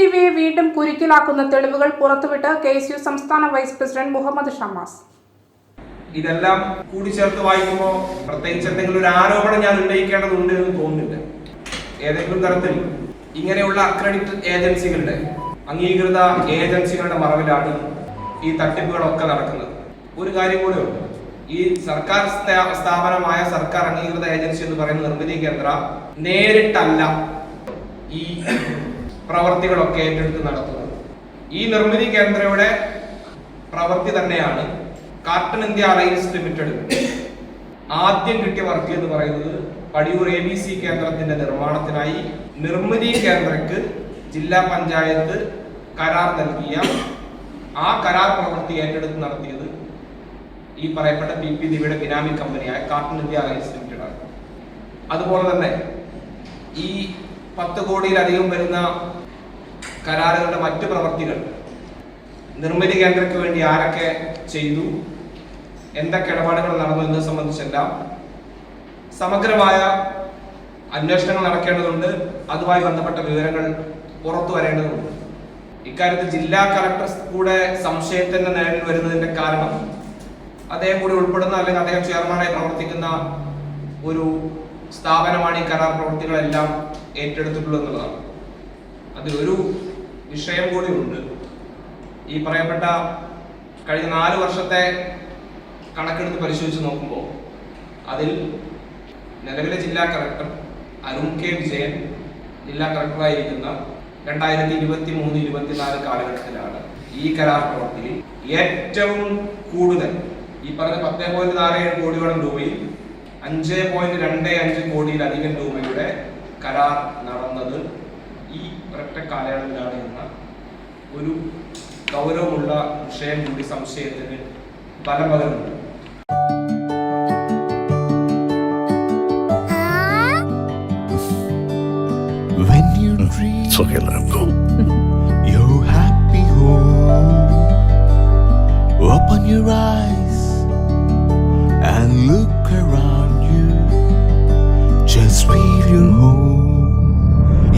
ദിവ്യയെ വീണ്ടും കുരുക്കിലാക്കുന്ന തെളിവുകൾ പുറത്തുവിട്ട് കെ എസ് യു സംസ്ഥാന വൈസ് പ്രസിഡന്റ് മുഹമ്മദ് ഷമാസ്. ഇതെല്ലാം കൂടിച്ചേർത്ത് വായിക്കുമ്പോൾ പ്രത്യേകിച്ച് എന്തെങ്കിലും ഒരു ആരോപണം ഞാൻ ഉന്നയിക്കേണ്ടതുണ്ട് എന്ന് തോന്നുന്നില്ല ഏതെങ്കിലും തരത്തിൽ ഇങ്ങനെയുള്ള അക്രഡിറ്റഡ് ഏജൻസികളുടെ അംഗീകൃത ഏജൻസികളുടെ മറവിലാണ് ഈ തട്ടിപ്പുകളൊക്കെ നടക്കുന്നത്. ഒരു കാര്യം കൂടെ ഉണ്ട് ഈ സർക്കാർ സ്ഥാപനമായ സർക്കാർ അംഗീകൃത ഏജൻസി എന്ന് പറയുന്ന നിർമ്മിതി കേന്ദ്ര നേരിട്ടല്ല ഈ പ്രവർത്തികളൊക്കെ ഏറ്റെടുത്ത് നടത്തുന്നത്. ഈ നിർമ്മിതി കേന്ദ്രയുടെ പ്രവൃത്തി തന്നെയാണ് കാർട്ടൺ ഇന്ത്യ അലയൻസ് ലിമിറ്റഡ്. ആദ്യം കിട്ടിയ വർക്ക് എന്ന് പറയുന്നത് പടിയൂർ എ ബി സി കേന്ദ്രത്തിന്റെ നിർമ്മാണത്തിനായി നിർമ്മിതി കേന്ദ്രക്ക് ജില്ലാ പഞ്ചായത്ത് കരാർ നൽകിയ ആ കരാർ പ്രവൃത്തി ഏറ്റെടുത്ത് നടത്തിയത് ഈ പറയപ്പെട്ട പി പി ദിവിയുടെ ബിനാമി കമ്പനിയായ കാർട്ടൺ ഇന്ത്യ അലയൻസ് ലിമിറ്റഡ് ആണ് അതുപോലെ തന്നെ ഈ പത്ത് കോടിയിലധികം വരുന്ന കരാറുകളുടെ മറ്റ് പ്രവൃത്തികൾ നിർമ്മിതി കേന്ദ്രയ്ക്ക് വേണ്ടി ആരൊക്കെ ചെയ്തു? എന്തൊക്കെ ഇടപാടുകൾ നടന്നു എന്നത് സംബന്ധിച്ചെല്ലാം സമഗ്രമായ അന്വേഷണങ്ങൾ നടക്കേണ്ടതുണ്ട്. അതുമായി ബന്ധപ്പെട്ട വിവരങ്ങൾ പുറത്തു വരേണ്ടതുണ്ട്. ഇക്കാര്യത്തിൽ ജില്ലാ കളക്ടർ കൂടെ സംശയത്തിന്റെ നേരിൽ വരുന്നതിന്റെ കാരണം അദ്ദേഹം കൂടി ഉൾപ്പെടുന്ന അല്ലെങ്കിൽ അദ്ദേഹം ചെയർമാനായി പ്രവർത്തിക്കുന്ന ഒരു സ്ഥാപനമാണ് ഈ കരാർ പ്രവൃത്തികളെല്ലാം ഏറ്റെടുത്തിട്ടുള്ളത് എന്നുള്ളതാണ് അതിലൊരു വിഷയം കൂടി ഉണ്ട്. ഈ പറയപ്പെട്ട കഴിഞ്ഞ നാല് വർഷത്തെ കണക്കെടുത്ത് പരിശോധിച്ച് നോക്കുമ്പോൾ അതിൽ നിലവിലെ ജില്ലാ കളക്ടർ അരുൺ കെ വിജയൻ ജില്ലാ കളക്ടറായിരിക്കുന്ന രണ്ടായിരത്തി ഇരുപത്തി മൂന്ന് ഇരുപത്തിനാല് കാലഘട്ടത്തിലാണ് ഈ കരാർ പ്രവൃത്തിയിൽ ഏറ്റവും കൂടുതൽ ഈ പറഞ്ഞ പത്ത് പോയിന്റ് നാല് ഏഴ് കോടിയോളം രൂപയിൽ അഞ്ച് പോയിന്റ് രണ്ട് അഞ്ച് കോടിയിലധികം രൂപയുടെ കരാർ നടന്നത് ഈ ഒരൊറ്റ കാലയളവിലാണ് എന്ന ഒരു ഗൗരവമുള്ള വിഷയം കൂടി സംശയത്തിന് ബലം പകരുന്നുണ്ട് When you dream